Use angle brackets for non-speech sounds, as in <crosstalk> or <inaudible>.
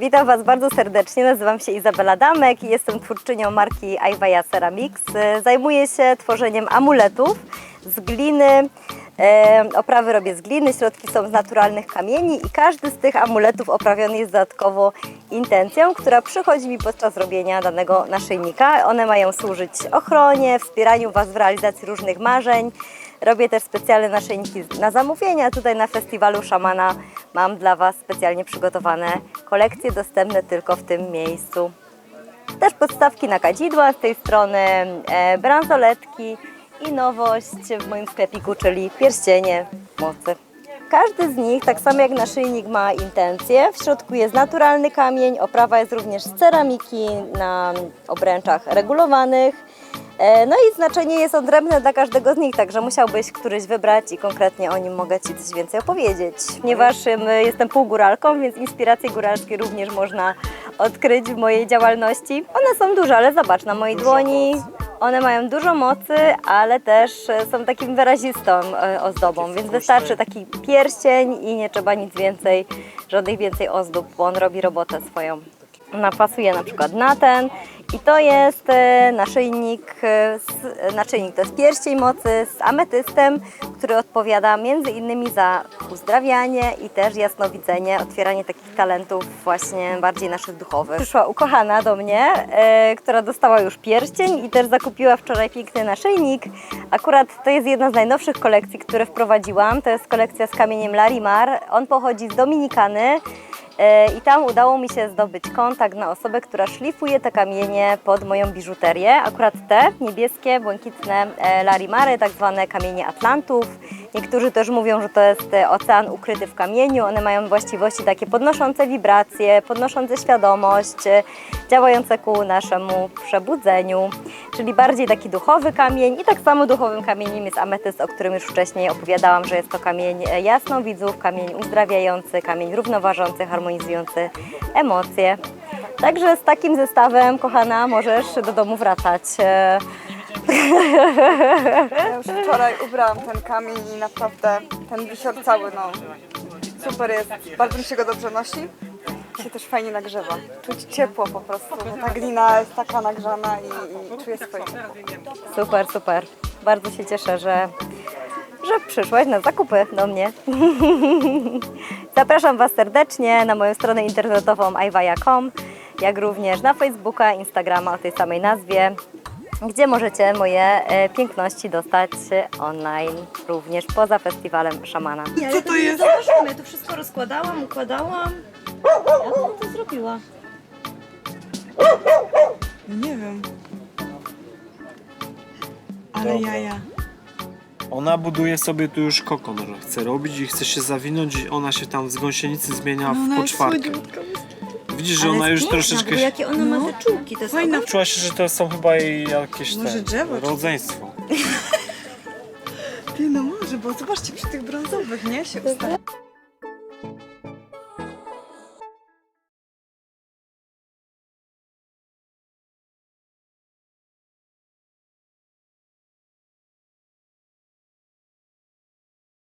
Witam Was bardzo serdecznie. Nazywam się Izabela Damek i jestem twórczynią marki Ayvaya Ceramics. Zajmuję się tworzeniem amuletów z gliny. E, Oprawy robię z gliny, środki są z naturalnych kamieni i każdy z tych amuletów oprawiony jest dodatkowo intencją, która przychodzi mi podczas robienia danego naszyjnika. One mają służyć ochronie, wspieraniu Was w realizacji różnych marzeń. Robię też specjalne naszyjniki na zamówienia. Tutaj na festiwalu Szamana mam dla Was specjalnie przygotowane kolekcje dostępne tylko w tym miejscu. Też podstawki na kadzidła z tej strony, e, bransoletki i nowość w moim sklepiku, czyli pierścienie mocy. Każdy z nich, tak samo jak naszyjnik, ma intencję. W środku jest naturalny kamień, oprawa jest również z ceramiki na obręczach regulowanych. E, No i znaczenie jest odrębne dla każdego z nich, także musiałbyś któryś wybrać i konkretnie o nim mogę Ci coś więcej opowiedzieć. Ponieważ em, jestem półgóralką, więc inspiracje góralskie również można odkryć w mojej działalności. One są duże, ale zobacz, na mojej dłoni one mają dużo mocy, ale też e, są takim wyrazistą e, ozdobą, więc wystarczy taki pierścień i nie trzeba nic więcej, żadnych więcej ozdób, bo on robi robotę swoją. Ona pasuje na przykład na ten i to jest e, naszyjnik, e, naszyjnik to jest pierścień mocy z ametystem, który odpowiada między innymi za uzdrawianie i też jasnowidzenie, otwieranie takich talentów właśnie bardziej naszych duchowych. Przyszła ukochana do mnie, e, która dostała już pierścień i też zakupiła wczoraj piękny naszyjnik. Akurat to jest jedna z najnowszych kolekcji, które wprowadziłam. To jest kolekcja z kamieniem Larimar. On pochodzi z Dominikany. E, I tam udało mi się zdobyć kontakt na osobę, która szlifuje te kamienie pod moją biżuterię. Akurat te niebieskie, błękitne e, larimary, tak zwane kamienie Atlantów. Niektórzy też mówią, że to jest e, ocean ukryty w kamieniu. One mają właściwości takie podnoszące wibracje, podnoszące świadomość, działające ku naszemu przebudzeniu. Czyli bardziej taki duchowy kamień. I tak samo duchowym kamieniem jest ametyst, o którym już wcześniej opowiadałam, że jest to kamień e, jasnowidzów, kamień uzdrawiający, kamień równoważący, harmonizujący emocje. Także z takim zestawem, kochana, możesz do domu wracać. E, Ja już wczoraj ubrałam ten kamień i naprawdę ten wisior cały, no super jest. Bardzo mi się go dobrze nosi. Się też fajnie nagrzewa. Czuć ciepło po prostu, bo ta glina jest taka nagrzana i, i czuję swoje ciepło. Super, super. Bardzo się cieszę, że, że przyszłaś na zakupy do mnie. <laughs> Zapraszam Was serdecznie na moją stronę internetową iwaya.com, jak również na Facebooka, Instagrama o tej samej nazwie, gdzie możecie moje e, piękności dostać e, online, również poza festiwalem szamana. Co to jest? Zobaczymy, ja to wszystko rozkładałam, układałam. Zrobiła? Nie wiem. Ale jaja. Ona buduje sobie tu już kokon, że chce robić i chce się zawinąć i ona się tam z gąsienicy zmienia No, w jest poczwarkę. Widzisz, że ona już troszeczkę... Bo jakie ona ma No. to jest Fajna. Czuła się, że to są chyba jej jakieś Może te, drzewo czy- rodzeństwo. <laughs> Ty, no może, bo zobaczcie przy tych brązowych, nie? Się.